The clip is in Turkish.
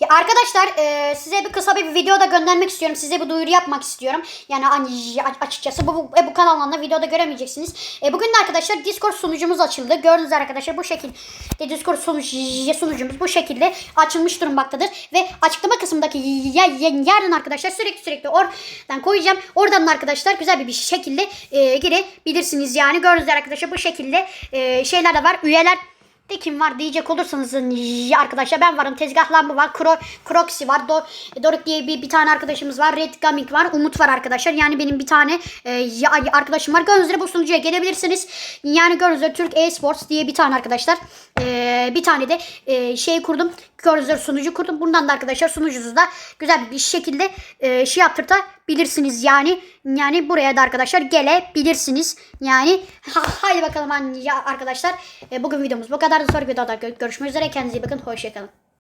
Ya arkadaşlar e, size bir kısa bir video da göndermek istiyorum. Size bir duyuru yapmak istiyorum. Yani hani açıkçası bu, bu, e, bu kanaldan da videoda göremeyeceksiniz. E, bugün de arkadaşlar Discord sunucumuz açıldı. Gördüğünüz arkadaşlar bu şekilde Discord sunucu, sunucumuz bu şekilde açılmış durmaktadır. Ve açıklama kısmındaki ya, ya, yerden arkadaşlar sürekli sürekli oradan koyacağım. Oradan da arkadaşlar güzel bir, bir şekilde e, girebilirsiniz. Yani gördüğünüz arkadaşlar bu şekilde e, şeyler de var. Üyeler de kim var diyecek olursanız ya arkadaşlar ben varım. Tezgah lambı var. Kro, Croxy var. Do, Doruk diye bir, bir tane arkadaşımız var. Red Gaming var. Umut var arkadaşlar. Yani benim bir tane e, arkadaşım var. Üzere bu sunucuya gelebilirsiniz. Yani üzere Türk Esports diye bir tane arkadaşlar. E, bir tane de e, şey kurdum. Üzere sunucu kurdum. Bundan da arkadaşlar sunucunuzu da güzel bir şekilde e, şey yaptırtabilirsiniz. Yani yani buraya da arkadaşlar gelebilirsiniz. Yani ha, haydi bakalım arkadaşlar. E, bugün videomuz bu kadar. Sonraki videoda gö- görüşmek üzere. Kendinize iyi bakın. Hoşçakalın.